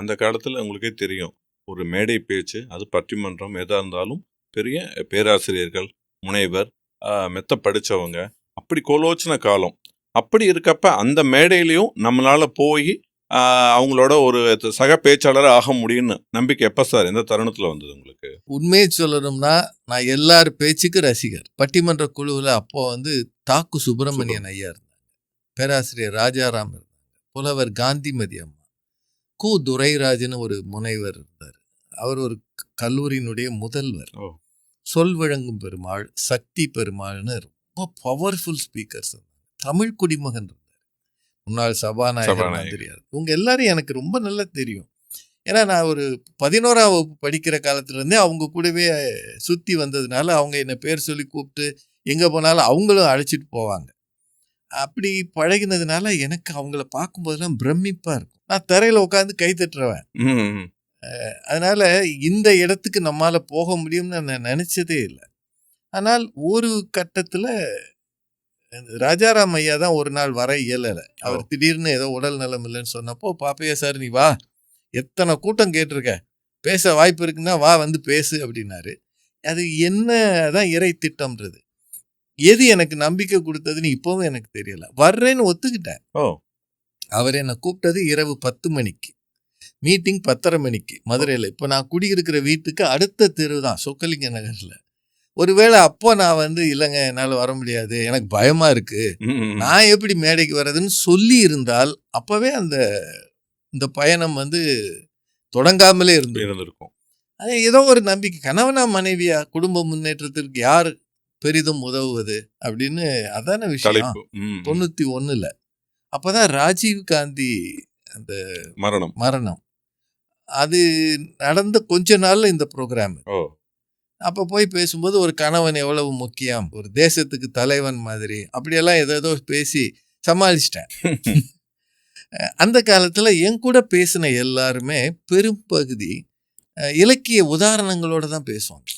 அந்த காலத்தில் உங்களுக்கே தெரியும். ஒரு மேடை பேச்சு அது பட்டிமன்றம் எதாக இருந்தாலும் பெரிய பேராசிரியர்கள் முனைவர் மெத்த படித்தவங்க அப்படி கோலோச்சின காலம். அப்படி இருக்கப்ப அந்த மேடையிலையும் நம்மளால போய் அவங்களோட ஒரு சக பேச்சாளராக ஆக முடியும்னு நம்பிக்கை எப்போ சார்? எந்த தருணத்தில் வந்தது உங்களுக்கு? உண்மையை சொல்லணும்னா நான் எல்லார் பேச்சுக்கு ரசிகர். பட்டிமன்ற குழுவில் அப்போ வந்து தாக்கு சுப்பிரமணியன் ஐயா இருந்தாங்க. பேராசிரியர் ராஜாராம் இருந்தாங்க. புலவர் காந்திமதி அம்மா. கு துரைராஜன் ஒரு முனைவர் இருந்தார். அவர் ஒரு கல்லூரியினுடைய முதல்வர். சொல் விளங்கும் பெருமாள் சக்தி பெருமாள்னு ரொம்ப பவர்ஃபுல் ஸ்பீக்கர்ஸ் இருந்தாங்க. தமிழ் குடிமகன் இருந்தார். முன்னாள் சபாநாயகர். மந்திரியார் இவங்க எல்லாரும் எனக்கு ரொம்ப நல்லா தெரியும். ஏன்னா நான் ஒரு பதினோராம் வகுப்பு படிக்கிற காலத்துல இருந்தே அவங்க கூடவே சுற்றி வந்ததுனால அவங்க என்னை பேர் சொல்லி கூப்பிட்டு எங்கே போனாலும் அவங்களும் அழைச்சிட்டு போவாங்க. அப்படி பழகினதுனால எனக்கு அவங்கள பார்க்கும்போதெல்லாம் பிரமிப்பாக இருக்கும். நான் தரையில் உட்காந்து கை தட்டுறவன். அதனால இந்த இடத்துக்கு நம்மால போக முடியும்னு நான் நினைச்சதே இல்லை. ஆனால் ஒரு கட்டத்துல ராஜாராம் ஐயா தான் ஒரு நாள் வர இயலலை. அவர். திடீர்னு ஏதோ உடல் நலம் இல்லைன்னு சொன்னப்போ பாப்பையா சார் நீ வா. எத்தனை கூட்டம் கேட்டிருக்க? பேச வாய்ப்பு இருக்குன்னா வா வந்து பேசு அப்படின்னாரு. அது என்ன தான் இறை திட்டம்ன்றது. எது எனக்கு நம்பிக்கை கொடுத்ததுன்னு இப்பவும் எனக்கு தெரியல. வர்றேன்னு ஒத்துக்கிட்டேன். ஓ. அவர் என்னை கூப்பிட்டது இரவு பத்து மணிக்கு. மீட்டிங் பத்தரை மணிக்கு மதுரையில். இப்போ நான் குடியிருக்கிற வீட்டுக்கு அடுத்த தெரு தான் சொக்கலிங்க நகரில். ஒருவேளை அப்போ நான் வந்து இல்லைங்க என்னால் வர முடியாது எனக்கு பயமா இருக்கு. நான் எப்படி மேடைக்கு வர்றதுன்னு சொல்லி இருந்தால் அப்பவே அந்த இந்த பயணம் வந்து தொடங்காமலே இருந்து இருந்திருக்கும். அது ஏதோ ஒரு நம்பிக்கை. கணவனா மனைவியா குடும்ப முன்னேற்றத்திற்கு யார் பெரிதும் உதவுவது அப்படின்னு அதான விஷயம். தொண்ணூத்தி ஒண்ணுல. அப்பதான் ராஜீவ் காந்தி அந்த மரணம். மரணம். அது நடந்த கொஞ்ச நாள்ல இந்த ப்ரோக்ராம் அப்ப போய் பேசும்போது ஒரு கணவன் எவ்வளவு முக்கியம் ஒரு தேசத்துக்கு தலைவன் மாதிரி அப்படியெல்லாம் ஏதோ பேசி சமாளிச்சிட்டேன். அந்த காலத்துல என் கூட பேசின எல்லாருமே பெரும்பகுதி இலக்கிய உதாரணங்களோட தான் பேசுவாங்க.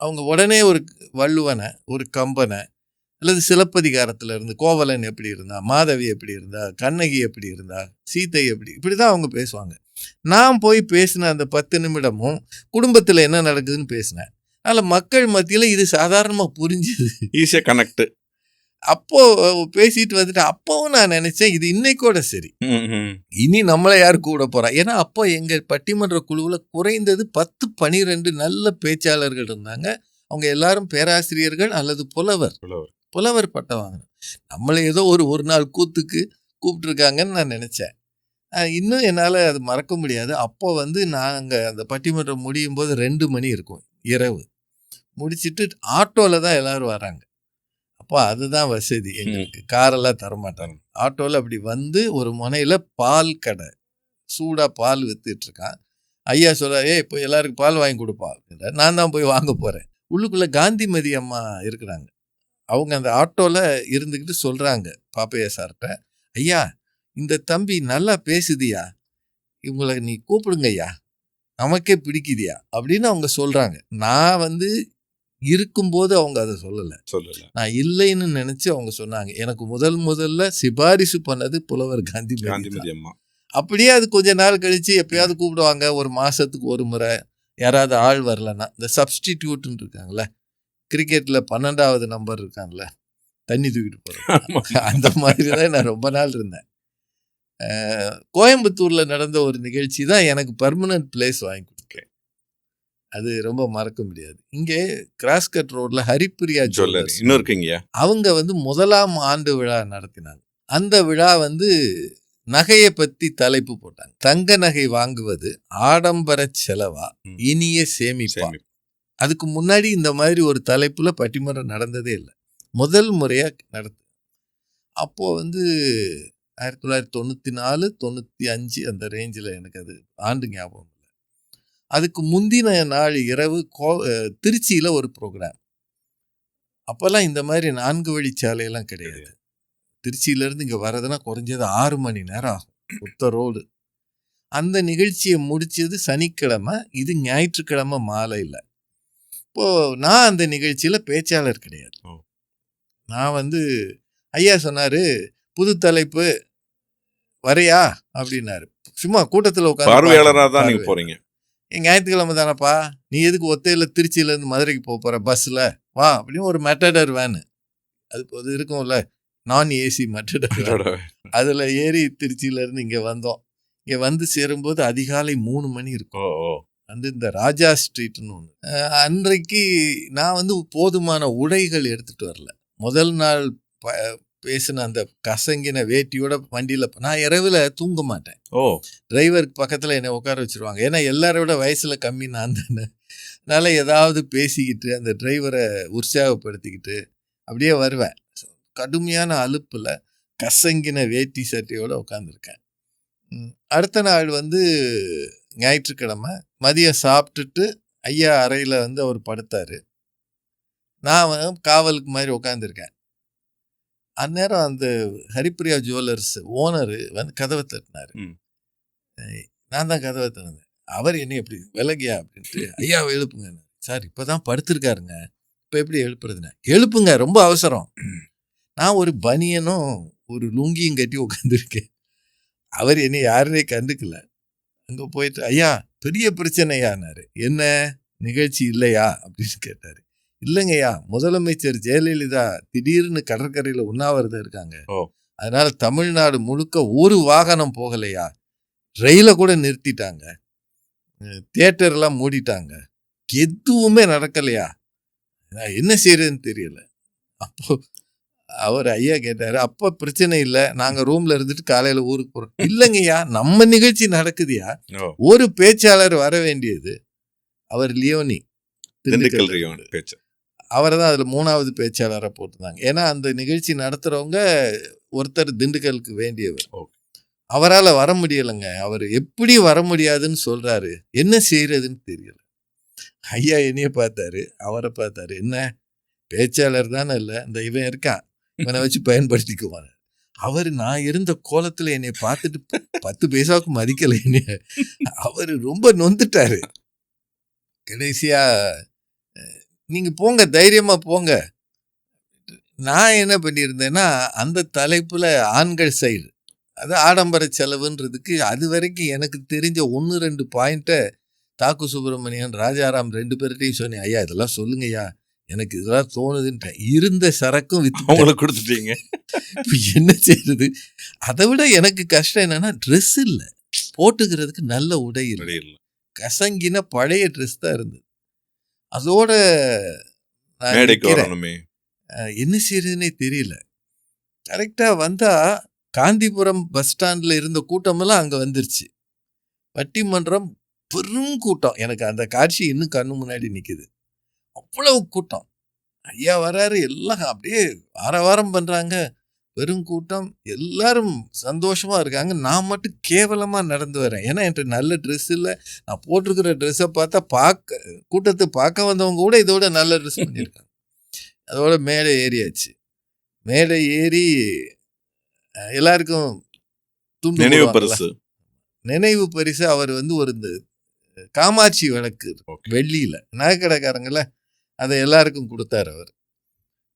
அவங்க உடனே ஒரு வள்ளுவனை ஒரு கம்பனை அல்லது சிலப்பதிகாரத்துல இருந்து கோவலன் எப்படி இருந்தா மாதவி எப்படி இருந்தா கண்ணகி எப்படி இருந்தா சீதை எப்படி இப்படிதான் அவங்க பேசுவாங்க. நான் போய் பேசின அந்த பத்து நிமிடமும் குடும்பத்துல என்ன நடக்குதுன்னு பேசினேன். அதனால மக்கள் மத்தியில இது சாதாரணமா புரிஞ்சுது. ஈஸியா கனெக்ட் அப்போ அஹ், பேசிட்டு வந்துட்டு அப்பவும் நான் நினைச்சேன் இது இன்னைக்கோட சரி. இனி நம்மளை யார் கூட போறா? ஏன்னா அப்போ எங்க பட்டிமன்ற குழுவில் குறைந்தது பத்து பனிரெண்டு நல்ல பேச்சாளர்கள் இருந்தாங்க. அவங்க எல்லாரும் பேராசிரியர்கள் அல்லது புலவர். புலவர் பட்டம் வாங்கினோம் நம்மளை ஏதோ ஒரு ஒரு நாள் கூத்துக்கு கூப்பிட்டுருக்காங்கன்னு நான் நினச்சேன். இன்னும் என்னால் அது மறக்க முடியாது. அப்போ வந்து நாங்கள் அந்த பட்டிமன்றம் முடியும் போது ரெண்டு மணி இருக்கும் இரவு. முடிச்சிட்டு ஆட்டோவில் தான் எல்லாரும் வராங்க. அப்போ அதுதான் வசதி எங்களுக்கு. காரெல்லாம் தரமாட்டாங்க. ஆட்டோவில் அப்படி வந்து ஒரு முனையில் பால் கடை. சூடாக பால் வித்துட்டு இருக்கான் ஐயா சொல்ற ஏய் இப்போ எல்லாருக்கும் பால் வாங்கி கொடுப்பா. அப்படின்றார். நான் தான் போய் வாங்க போகிறேன் உள்ளுக்குள்ளே காந்திமதி அம்மா இருக்கிறாங்க. அவங்க அந்த ஆட்டோவில் இருந்துக்கிட்டு சொல்கிறாங்க பாப்பையா சார்கிட்ட ஐயா இந்த தம்பி நல்லா பேசுதியா? இவங்களை நீ கூப்பிடுங்க ஐயா நமக்கே பிடிக்குதியா? அப்படின்னு அவங்க சொல்கிறாங்க நான் வந்து இருக்கும்போது அவங்க அதை சொல்லலை. சொல்லல. நான் இல்லைன்னு நினச்சி அவங்க சொன்னாங்க. எனக்கு முதல் முதல்ல சிபாரிசு பண்ணது புலவர் காந்தி காந்திமதி அம்மா. அப்படியே அது கொஞ்ச நாள் கழிச்சு எப்பயாவது கூப்பிடுவாங்க. ஒரு மாசத்துக்கு ஒரு முறை. யாராவது ஆள் வரலன்னா இந்த சப்ஸ்டிடியூட்னு இருக்காங்கல்ல கிரிக்கெட்ல பன்னெண்டாவது நம்பர் இருக்காங்கல்ல தண்ணி தூக்கிட்டு போகிறேன் அந்த மாதிரி தான் நான் ரொம்ப நாள் இருந்தேன். கோயம்புத்தூர்ல நடந்த ஒரு நிகழ்ச்சி தான் எனக்கு பர்மனன்ட் பிளேஸ் வாங்கி கொடுத்தேன். அது ரொம்ப மறக்க முடியாது. இங்கே கிராஸ்கட் ரோட்ல ஹரிப்பிரியா ஜுவல்லர்ஸ் இன்னும் இருக்கீங்கயா அவங்க வந்து முதலாம் ஆண்டு விழா நடத்தினாங்க. அந்த விழா வந்து நகையை பத்தி தலைப்பு போட்டாங்க. தங்க நகை வாங்குவது ஆடம்பர செலவா. இனிய சேமிப்பா. சேமி அதுக்கு முன்னாடி இந்த மாதிரி ஒரு தலைப்புல பட்டிமன்றம் நடந்ததே இல்லை. முதல் முறையா நடத்து அப்போ வந்து ஆயிரத்தி தொள்ளாயிரத்தி தொண்ணூத்தி நாலு தொண்ணூத்தி அஞ்சு அந்த ரேஞ்சில் எனக்கு அது ஆண்டு ஞாபகம் இல்லை. அதுக்கு முந்தின நாள் இரவு கோ திருச்சியில ஒரு ப்ரோக்ராம் அப்போல்லாம் இந்த மாதிரி நான்கு வழிச்சாலையெல்லாம் கிடையாது. திருச்சியிலேருந்து இங்கே வர்றதுன்னா குறைஞ்சது ஆறு மணி நேரம் ஆகும் ஒத்த ரோடு அந்த நிகழ்ச்சியை முடிச்சது சனிக்கிழமை இது ஞாயிற்றுக்கிழமை மாலையில். இப்போது நான் அந்த நிகழ்ச்சியில் பேச்சாளர் கிடையாது. நான் வந்து ஐயா சொன்னார் புது தலைப்பு வரையா? அப்படின்னாரு. சும்மா கூட்டத்துல உட்காந்து பார்வையாளரா தான் நீங்க போறீங்க. ஞாயிற்றுக்கிழமை தானப்பா? நீ எதுக்கு ஒத்தையில திருச்சியில இருந்து மதுரைக்கு போக போற பஸ்ல? வா அப்படின்னு ஒரு மெட்டடர் வேனு. அது அது இருக்கும்ல நான் ஏசி மெட்டடர் அதுல ஏறி திருச்சியில இருந்து இங்க வந்தோம். இங்க வந்து சேரும்போது அதிகாலை மூணு மணி இருக்கும். வந்து இந்த ராஜா ஸ்ட்ரீட்னு ஒன்று அன்றைக்கு நான் வந்து போதுமான உடைகள் எடுத்துட்டு வரல. முதல் நாள் ப- பேசின அந்த கசங்கின வேட்டியோட வண்டியில் நான் இரவில் தூங்க மாட்டேன். ஓ. டிரைவருக்கு பக்கத்தில் என்னை உட்கார வச்சிருவாங்க. ஏன்னா எல்லாரோட வயசில் கம்மி நான் தானே. அதனால் ஏதாவது பேசிக்கிட்டு அந்த டிரைவரை உற்சாகப்படுத்திக்கிட்டு அப்படியே வருவேன். கடுமையான அலுப்பில் கசங்கின வேட்டி சட்டையோட உட்காந்துருக்கேன் அடுத்த நாள் வந்து ஞாயிற்றுக்கிழமை மதியம் சாப்பிட்டுட்டு ஐயா அறையில் வந்து அவர் படுத்தார். நான் காவலுக்கு மாதிரி உட்காந்துருக்கேன் அந்நேரம் அந்த ஹரிப்பிரியா ஜுவல்லர்ஸ் ஓனர் வந்து கதவை தட்டினார். நான் தான் கதவை திறந்தேன். அவர் என்ன எப்படி விலகியா அப்படின்ட்டு ஐயா எழுப்புங்க. சார் இப்பதான் படுத்திருக்காருங்க. இப்போ எப்படி எழுப்புறதுன்னு? எழுப்புங்க ரொம்ப அவசரம். நான் ஒரு பனியனும் ஒரு லுங்கியும் கட்டி உட்காந்துருக்கேன் அவர் என்னை யாருனே கண்டுக்கல. அங்கே போயிட்டு ஐயா பெரிய பிரச்சனையானாரு. என்ன? நிகழ்ச்சி இல்லையா? அப்படின்னு கேட்டாரு. இல்லைங்கய்யா முதலமைச்சர் ஜெயலலிதா திடீர்னு கடற்கரையில் உண்ணாவிரதம் இருக்காங்க. அதனால தமிழ்நாடு முழுக்க ஒரு வாகனம் போகலையா? ரயிலை கூட நிறுத்திட்டாங்க. தியேட்டர்லாம் மூடிட்டாங்க. எதுவுமே நடக்கலையா? நான் என்ன செய்யறதுன்னு தெரியல. அப்போ அவர் ஐயா கேட்டாரு அப்ப பிரச்சனை இல்லை நாங்க ரூம்ல இருந்துட்டு காலையில ஊருக்கு போறோம். இல்லைங்கய்யா நம்ம நிகழ்ச்சி நடக்குதுயா ஒரு பேச்சாளர் வர வேண்டியது அவர் லியோனி திண்டுக்கல் அவரை தான் அதில் மூணாவது பேச்சாளராக போட்டிருந்தாங்க. ஏன்னா அந்த நிகழ்ச்சி நடத்துகிறவங்க ஒருத்தர் திண்டுக்கலுக்கு வேண்டியவர். அவரால் வர முடியலைங்க. அவர் எப்படி வர முடியாதுன்னு சொல்கிறாரு என்ன செய்யறதுன்னு தெரியல. ஐயா என்னைய பார்த்தாரு அவரை பார்த்தாரு. என்ன? பேச்சாளர் தானே இல்லை இந்த இவன் இருக்கான். இவனை வச்சு பயன்படுத்திக்குவான் அவர் நான் இருந்த கோலத்தில் என்னை பார்த்துட்டு பத்து பைசாவுக்கு மதிக்கலை என்னைய. அவர் ரொம்ப நொந்துட்டாரு. கடைசியா நீங்க போங்க தைரியமா போங்க. நான் என்ன பண்ணியிருந்தேன்னா அந்த தலைப்புல ஆண்கள் சைடு அது ஆடம்பர செலவுன்றதுக்கு அது வரைக்கும் எனக்கு தெரிஞ்ச ஒன்று ரெண்டு பாயிண்ட்டை தாக்கு சுப்பிரமணியன் ராஜாராம் ரெண்டு பேர்கிட்டையும் சொன்னேன் ஐயா இதெல்லாம் சொல்லுங்கய்யா. எனக்கு இதெல்லாம் தோணுதுன்ட்டேன். இருந்த சரக்கும் வித்து அவங்களுக்கு கொடுத்துட்டீங்க. இப்ப என்ன செய்யறது அதை விட எனக்கு கஷ்டம் என்னன்னா ட்ரெஸ் இல்லை. போட்டுக்கிறதுக்கு நல்ல உடை இல்லை. கசங்கின பழைய ட்ரெஸ் தான் இருந்தது. அதோட என்ன செய்யறதுன்னே தெரியல. கரெக்டா வந்தா காந்திபுரம் பஸ் ஸ்டாண்ட்ல இருந்த கூட்டமெல்லாம் அங்க வந்துருச்சு. பட்டிமன்றம் பெரும் கூட்டம். எனக்கு அந்த காட்சி இன்னும் கண்ணு முன்னாடி நிக்குது. அவ்வளவு கூட்டம். ஐயா வராரு எல்லாம் அப்படியே ஆரவாரம் பண்றாங்க. பெரும் கூட்டம். எல்லாரும் சந்தோஷமா இருக்காங்க. நான் மட்டும் கேவலமா நடந்து வரேன். ஏன்னா என்கிட்ட நல்ல ட்ரெஸ் இல்லை. நான் போட்டிருக்கிற ட்ரெஸ்ஸை பார்த்தா பார்க்க கூட்டத்தை பார்க்க வந்தவங்க கூட இதோட நல்ல ட்ரெஸ் பண்ணியிருக்காங்க. அதோட மேடை ஏறியாச்சு. மேடை ஏறி எல்லாருக்கும் நினைவு. பரிசு. நினைவு பரிசு அவர் வந்து ஒரு இந்த காமாட்சி விளக்கு. வெள்ளியில. நகைக்கடைக்காரங்கள அதை எல்லாருக்கும் கொடுத்தாரு அவர்.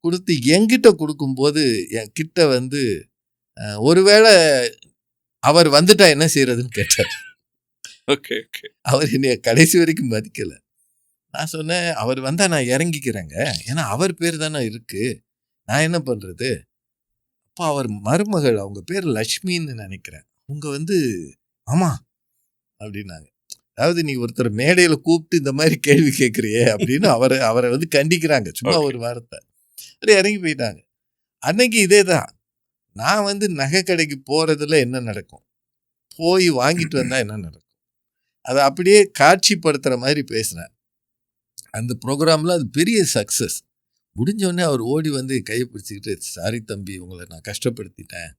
கொடுத்து என்கிட்ட கொடுக்கும்போது என் கிட்ட வந்து ஒருவேளை அவர் வந்துட்டா என்ன செய்யறதுன்னு கேட்டார். Okay okay. அவர் என்னைய கடைசி வரைக்கும் மதிக்கல. நான் சொன்னேன் அவர் வந்தா நான் இறங்கிக்கிறேங்க. ஏன்னா அவர் பேர் தானே இருக்கு. நான் என்ன பண்றது? அப்போ அவர் மருமகள் அவங்க பேர் லக்ஷ்மின்னு நினைக்கிறேன். அவங்க வந்து ஆமா அப்படின்னாங்க. அதாவது நீ ஒருத்தர் மேடையில கூப்பிட்டு இந்த மாதிரி கேள்வி கேட்குறியே அப்படின்னு அவரை அவரை வந்து கண்டிக்கிறாங்க. சும்மா. ஒரு வார்த்தை. அப்படியே இறங்கி போயிட்டாங்க. அன்னைக்கு இதே தான். நான் வந்து நகை கடைக்கு போறதுல என்ன நடக்கும்? போய் வாங்கிட்டு வந்தா என்ன நடக்கும்? அதை அப்படியே காட்சிப்படுத்துற மாதிரி பேசினேன் அந்த ப்ரோக்ராம்ல அது பெரிய சக்ஸஸ் முடிஞ்ச உடனே அவர் ஓடி வந்து கையை பிடிச்சிக்கிட்டு சாரி தம்பி உங்களை நான் கஷ்டப்படுத்திட்டேன்.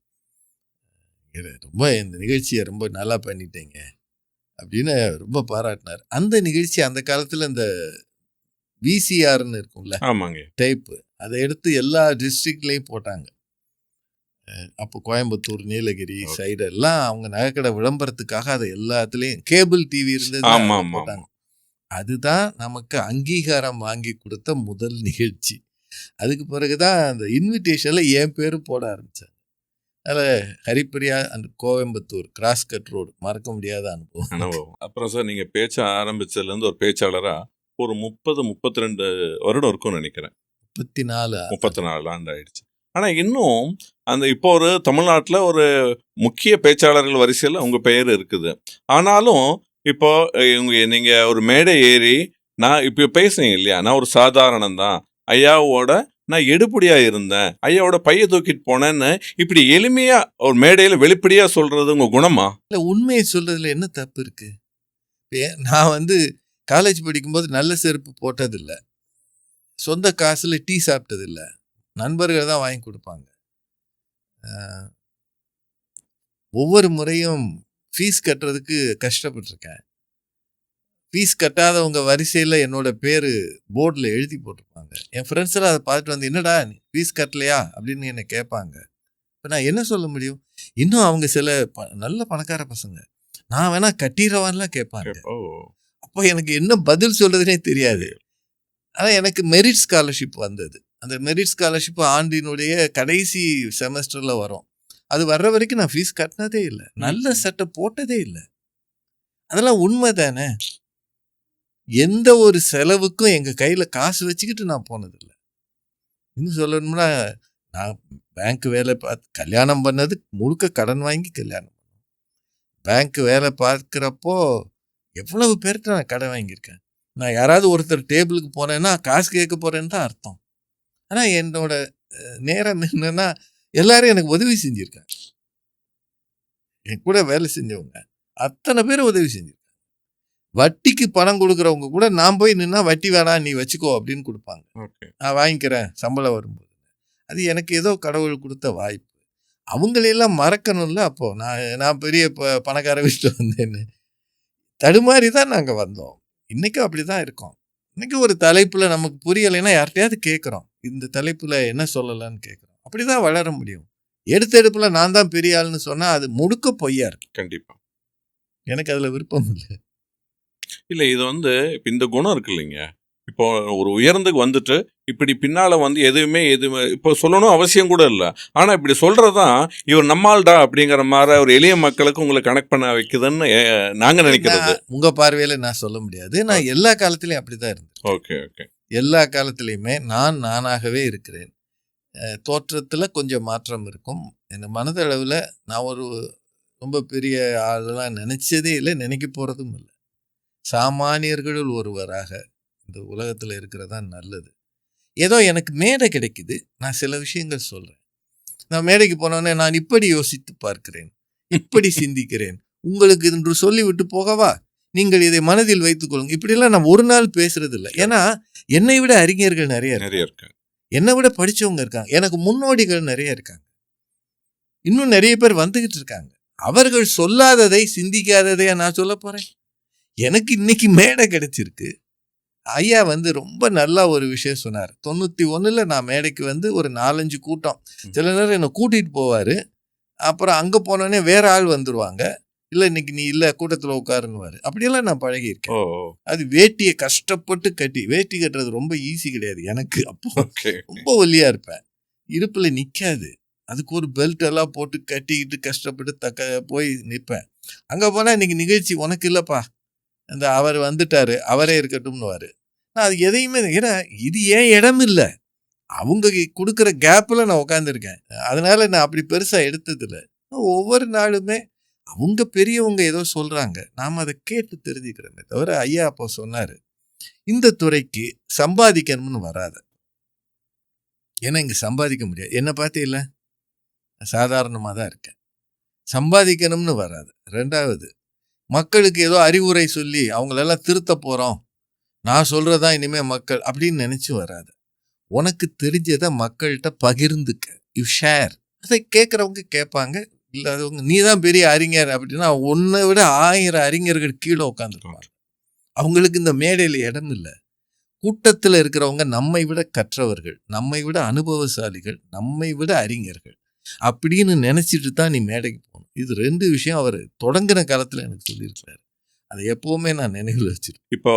ரொம்ப இந்த நிகழ்ச்சியை ரொம்ப நல்லா பண்ணிட்டீங்க. அப்படின்னு ரொம்ப பாராட்டினார். அந்த நிகழ்ச்சி அந்த காலத்தில் இந்த விசிஆர்னு இருக்கும்ல ஆமாங்க. டைப்பு அதை எடுத்து எல்லா டிஸ்ட்ரிக்ட்லேயும் போட்டாங்க. அப்போ கோயம்புத்தூர் நீலகிரி. சைடு எல்லாம் அவங்க நகைக்கடை விளம்பரத்துக்காக அதை எல்லாத்துலேயும் கேபிள் டிவி ஆமா, போட்டாங்க. அதுதான் நமக்கு அங்கீகாரம் வாங்கி கொடுத்த முதல் நிகழ்ச்சி. அதுக்கு பிறகுதான் அந்த இன்விடேஷன்ல என் பேரும் போட ஆரம்பிச்சாங்க அதில் Haripriya and Coimbatore cross cut road மறக்க முடியாத அனுபவம். அனுபவம். அப்புறம் சார் நீங்க பேச்ச ஆரம்பிச்சதுலேருந்து ஒரு பேச்சாளரா ஒரு முப்பது முப்பத்தி ரெண்டு வருடம் இருக்கும்னு நினைக்கிறேன். முப்பத்தி நாலு முப்பத்தி நாலு ஆண்டு ஆயிடுச்சு. ஆனா இன்னும் அந்த இப்போ ஒரு தமிழ்நாட்டில் ஒரு முக்கிய பேச்சாளர்கள் வரிசையில் உங்க பெயர் இருக்குது. ஆனாலும் இப்போ இவங்க நீங்க ஒரு மேடை ஏறி நான் இப்போ பேசுனீங்க இல்லையா? நான் ஒரு சாதாரணம் தான் ஐயாவோட நான் எடுபடியா இருந்தேன். ஐயாவோட பைய தூக்கிட்டு போனேன்னு இப்படி எளிமையா ஒரு மேடையில வெளிப்படையா சொல்றது உங்க குணமா? இல்லை உண்மையை சொல்றதுல என்ன தப்பு இருக்கு? ஏ- நான் வந்து காலேஜ் படிக்கும்போது நல்ல செருப்பு போட்டதில்லை. சொந்த காசுல டீ சாப்பிட்டதில்லை. நண்பர்கள் தான் வாங்கி கொடுப்பாங்க. ஒவ்வொரு முறையும் ஃபீஸ் கட்டுறதுக்கு கஷ்டப்பட்டிருக்கேன். ஃபீஸ் கட்டாதவங்க வரிசையில் என்னோட பேர் போர்டில் எழுதி போட்டிருப்பாங்க. என் ஃப்ரெண்ட்ஸ் எல்லாம் அதை பார்த்துட்டு வந்து என்னடா ஃபீஸ் கட்டலையா? அப்படின்னு என்னை கேட்பாங்க. இப்போ நான் என்ன சொல்ல முடியும்? இன்னும் அவங்க சில ப நல்ல பணக்கார பசங்க. நான் வேணா கட்டிடுறவான்லாம் கேட்பாங்க. ஓ. அப்போ எனக்கு என்ன பதில் சொல்றதுனே தெரியாது. ஆனால் எனக்கு மெரிட் ஸ்காலர்ஷிப் வந்தது. அந்த மெரிட் ஸ்காலர்ஷிப் ஆண்டினுடைய கடைசி செமஸ்டரில் வரும். அது வர்ற வரைக்கும் நான் ஃபீஸ் கட்டினதே இல்லை. நல்ல சட்டை போட்டதே இல்லை. அதெல்லாம் உண்மை தானே? எந்த ஒரு செலவுக்கும் எங்கள் கையில் காசு வச்சுக்கிட்டு நான் போனதில்லை. இன்னும் சொல்லணும்னா நான் பேங்க் வேலை பார்த்து கல்யாணம் பண்ணது முழுக்க கடன் வாங்கி கல்யாணம் பண்ணோம். பேங்க் வேலை பார்க்குறப்போ எவ்வளவு பேர்கிட்ட நான் கடன் வாங்கியிருக்கேன்? நான் யாராவது ஒருத்தர் டேபிளுக்கு போனேன்னா காசு கேட்க போகிறேன்னு தான் அர்த்தம். ஆனால் என்னோட நேரம் என்னென்னா எல்லாரும் எனக்கு உதவி செஞ்சுருக்காங்க. என் கூட வேலை செஞ்சவங்க. அத்தனை பேர் உதவி செஞ்சிருக்காங்க. வட்டிக்கு பணம் கொடுக்குறவங்க கூட நான் போய் நின்னா வட்டி வேணாம் நீ வச்சுக்கோ அப்படின்னு கொடுப்பாங்க. ஓகே. நான் வாங்கிக்கிறேன் சம்பளம் வரும்போது. அது எனக்கு ஏதோ கடவுள் கொடுத்த வாய்ப்பு. அவங்களையெல்லாம் மறக்கணும்ல அப்போ. நான் நான் பெரிய ப பணக்கார வீட்டில் வந்தேன்னு. தடுமாறி தான் நாங்கள் வந்தோம். இன்றைக்கும் அப்படி தான் இருக்கோம். இன்றைக்கி ஒரு தலைப்பில் நமக்கு புரியலைன்னா யார்கிட்டயாவது கேட்குறோம். இந்த தலைப்பில் என்ன சொல்லலாம்னு கேட்குறோம். அப்படி தான் வளர முடியும். எடுத்தெடுப்பில் நான் தான் பெரிய ஆளுன்னு சொன்னால் அது முழுக்க பொய்யா இருக்கு கண்டிப்பா. எனக்கு அதில் விருப்பம் இல்லை. இல்ல இது வந்து இப்ப இந்த குணம் இருக்கு இல்லைங்க. இப்போ ஒரு உயர்ந்துக்கு வந்துட்டு இப்படி பின்னால வந்து எதுவுமே எதுவுமே இப்போ சொல்லணும் அவசியம் கூட இல்லை. ஆனா இப்படி சொல்றதுதான் இவர் நம்மால்டா அப்படிங்கிற மாதிரி ஒரு எளிய மக்களுக்கு உங்களை கனெக்ட் பண்ண வைக்குதுன்னு அஹ், நாங்க நினைக்கிறது. நான் உங்க பார்வையில நான் சொல்ல முடியாது. நான் எல்லா காலத்திலயும் அப்படிதான் இருந்தேன். Okay okay. எல்லா காலத்திலையுமே நான் நானாகவே இருக்கிறேன். தோற்றத்துல கொஞ்சம் மாற்றம் இருக்கும். என் மனதளவில் நான் ஒரு ரொம்ப பெரிய ஆளெல்லாம் நினைச்சதே இல்லை நினைக்க போறதும் இல்லை. சாமானியர்களுள் ஒருவராக இந்த உலகத்தில் இருக்கிறதா நல்லது. ஏதோ எனக்கு மேடை கிடைக்குது. நான் சில விஷயங்கள் சொல்றேன். நான் மேடைக்கு போனோடனே நான் இப்படி யோசித்து பார்க்கிறேன். இப்படி சிந்திக்கிறேன். உங்களுக்கு என்று சொல்லிவிட்டு போகவா? நீங்கள் இதை மனதில் வைத்துக் கொள்ளுங்க இப்படியெல்லாம் நான் ஒரு நாள் பேசுறது இல்லை ஏன்னா என்னை விட அறிஞர்கள் நிறைய இருக்காங்க. நிறைய இருக்கு என்னை விட படிச்சவங்க இருக்காங்க. எனக்கு முன்னோடிகள் நிறைய இருக்காங்க. இன்னும் நிறைய பேர் வந்துகிட்டு இருக்காங்க. அவர்கள் சொல்லாததை சிந்திக்காததையா நான் சொல்ல போறேன்? எனக்கு இன்னைக்கு மேடை கிடைச்சிருக்கு. ஐயா வந்து ரொம்ப நல்லா ஒரு விஷயம் சொன்னார். தொண்ணூத்தி ஒண்ணுல நான் மேடைக்கு வந்து ஒரு நாலஞ்சு கூட்டம். சில நேரம் என்னை கூட்டிட்டு போவாரு. அப்புறம் அங்க போனோடனே வேற ஆள் வந்துருவாங்க. இல்ல இன்னைக்கு நீ இல்ல கூட்டத்துல உட்காருன்னுவாரு. அப்படியெல்லாம் நான் பழகியிருக்கேன். அது வேட்டியை கஷ்டப்பட்டு கட்டி வேட்டி கட்டுறது ரொம்ப ஈஸி கிடையாது எனக்கு அப்போ. ரொம்ப ஒல்லியா இருப்பேன். இடுப்புல நிக்காது. அதுக்கு ஒரு பெல்ட் எல்லாம் போட்டு கட்டிக்கிட்டு கஷ்டப்பட்டு தக்க போய் நிற்பேன் அங்க போனா இன்னைக்கு நிகழ்ச்சி உனக்கு இல்லப்பா. அந்த அவர் வந்துட்டார் அவரே இருக்கட்டும்னுவார். நான் அது எதையுமே ஏன்னா இது ஏன் இடம் இல்லை? அவங்க கொடுக்குற கேப்பில் நான் உட்காந்துருக்கேன் அதனால் நான் அப்படி பெருசாக எடுத்ததில்லை. ஒவ்வொரு நாளுமே அவங்க பெரியவங்க ஏதோ சொல்கிறாங்க நாம் அதை கேட்டு தெரிஞ்சுக்கிறோமே தவிர ஐயா அப்போ சொன்னார் இந்த துறைக்கு சம்பாதிக்கணும்னு வராத. ஏன்னா இங்கே சம்பாதிக்க முடியாது. என்ன பார்த்தே இல்லை? சாதாரணமாக தான் இருக்கேன். சம்பாதிக்கணும்னு வராது. ரெண்டாவது மக்களுக்கு ஏதோ அறிவுரை சொல்லி அவங்களெல்லாம் திருத்த போகிறோம் நான் சொல்கிறதா இனிமேல் மக்கள் அப்படின்னு நினச்சி வராது. உனக்கு தெரிஞ்சதை மக்கள்கிட்ட பகிர்ந்துக்க. யூ ஷேர் அதை கேட்குறவங்க கேட்பாங்க இல்லாதவங்க நீ தான் பெரிய அறிஞர் அப்படின்னா உன்னை விட ஆயிரம் அறிஞர்கள் கீழே உட்காந்துருவாங்க அவங்களுக்கு இந்த மேடையில் இடம் இல்லை. கூட்டத்தில் இருக்கிறவங்க நம்மை விட கற்றவர்கள் நம்மை விட அனுபவசாலிகள் நம்மை விட அறிஞர்கள் அப்படின்னு நினச்சிட்டு தான் நீ மேடைக்கு இது ரெண்டு விஷயம் அவர் தொடங்கின காலத்தில் எனக்கு சொல்லியிருக்கிறாரு. அதை எப்பவுமே நான் நினைவில் வச்சிருக்கேன். இப்போ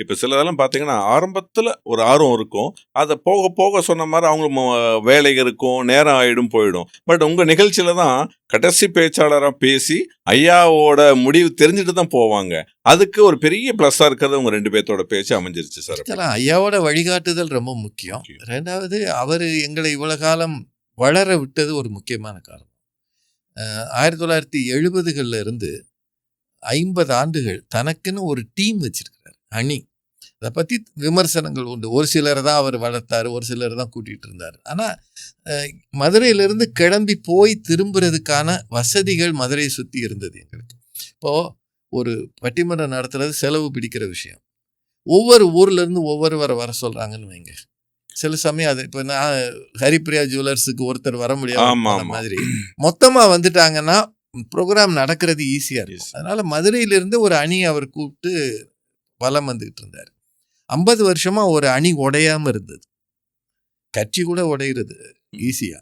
இப்போ சிலதெல்லாம் பார்த்தீங்கன்னா ஆரம்பத்தில் ஒரு ஆர்வம் இருக்கும். அதை போக போக சொன்ன மாதிரி அவங்க வேலை இருக்கும் நேரம் ஆயிடும் போயிடும். பட் உங்கள் நிகழ்ச்சியில தான் கடைசி பேச்சாளராக பேசி ஐயாவோட முடிவு தெரிஞ்சுட்டு தான் போவாங்க. அதுக்கு ஒரு பெரிய ப்ளஸ்ஸாக இருக்கிறது உங்கள் ரெண்டு பேர்த்தோட பேச்சு அமைஞ்சிருச்சு சார் ஐயாவோட வழிகாட்டுதல் ரொம்ப முக்கியம். ரெண்டாவது அவர் எங்களை இவ்வளவு காலம் வளர விட்டது ஒரு முக்கியமான காரணம். ஆயிரத்தி தொள்ளாயிரத்தி எழுபதுகளில் இருந்து ஐம்பது ஆண்டுகள் தனக்குன்னு ஒரு டீம் வச்சிருக்கிறார் அணி அதை பற்றி விமர்சனங்கள் உண்டு. ஒரு சிலர் தான் அவர் வளர்த்தாரு ஒரு சிலர் தான் கூட்டிகிட்டு இருந்தார். ஆனால் மதுரையிலிருந்து கிளம்பி போய் திரும்புறதுக்கான வசதிகள் மதுரையை சுற்றி இருந்தது எங்களுக்கு. இப்போது ஒரு பட்டிமன்றம் நடத்துறது செலவு பிடிக்கிற விஷயம். ஒவ்வொரு ஊர்லேருந்து ஒவ்வொருவரை வர சொல்கிறாங்கன்னு வைங்க. சில சமயம் அது இப்போ நான் ஹரிப்பிரியா ஜுவல்லர்ஸுக்கு ஒருத்தர் வர முடியாத. மாதிரி. மொத்தமா வந்துட்டாங்கன்னா ப்ரோக்ராம் நடக்கிறது ஈஸியா இருக்கும். அதனால மதுரையிலிருந்து ஒரு அணி அவர் கூப்பிட்டு வலம் வந்துகிட்டு இருந்தார். ஐம்பது வருஷமா ஒரு அணி உடையாம இருந்தது. கட்சி கூட உடையிறது ஈஸியா.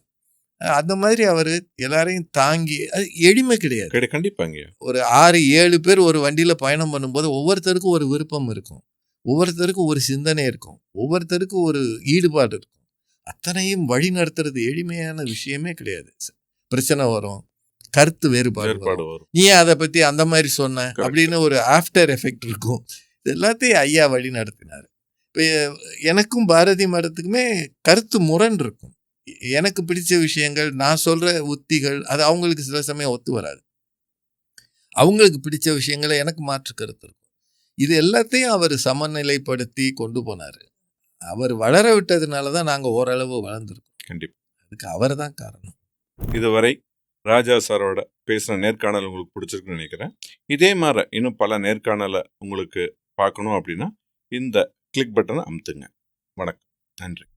அந்த மாதிரி அவர் எல்லாரையும் தாங்கி அது எளிமை கிடையாது. கிடை கண்டிப்பாங்க. ஒரு ஆறு ஏழு பேர் ஒரு வண்டியில பயணம் பண்ணும்போது ஒவ்வொருத்தருக்கும் ஒரு விருப்பம் இருக்கும். ஒவ்வொருத்தருக்கும் ஒரு சிந்தனை இருக்கும். ஒவ்வொருத்தருக்கும் ஒரு ஈடுபாடு இருக்கும். அத்தனையும் வழி நடத்துறது எளிமையான விஷயமே கிடையாது. பிரச்சனை வரும். கருத்து வேறுபாடு வரும். நீ அதை பத்தி அந்த மாதிரி சொன்ன. அப்படின்னு ஒரு ஆஃப்டர் எஃபெக்ட் இருக்கும். இது எல்லாத்தையும் ஐயா வழி நடத்தினார். இப்போ எனக்கும் பாரதி மடத்துக்குமே கருத்து முரண் இருக்கும். எனக்கு பிடிச்ச விஷயங்கள் நான் சொல்ற உத்திகள் அது அவங்களுக்கு சில சமயம் ஒத்து வராது. அவங்களுக்கு பிடிச்ச விஷயங்களை எனக்கு மாற்று கருத்து இருக்கும். இது எல்லாத்தையும் அவர் சமநிலைப்படுத்தி கொண்டு போனார். அவர் வளர விட்டதுனால தான் நாங்கள் ஓரளவு வளர்ந்துருக்கோம். கண்டிப்பா. அதுக்கு அவர் தான் காரணம். இதுவரை ராஜா சாரோட பேசின நேர்காணல் உங்களுக்கு பிடிச்சிருக்குன்னு நினைக்கிறேன். இதே மாதிரி இன்னும் பல நேர்காணலை உங்களுக்கு பார்க்கணும் அப்படின்னா இந்த கிளிக் பட்டனை அமுத்துங்க. வணக்கம். நன்றி.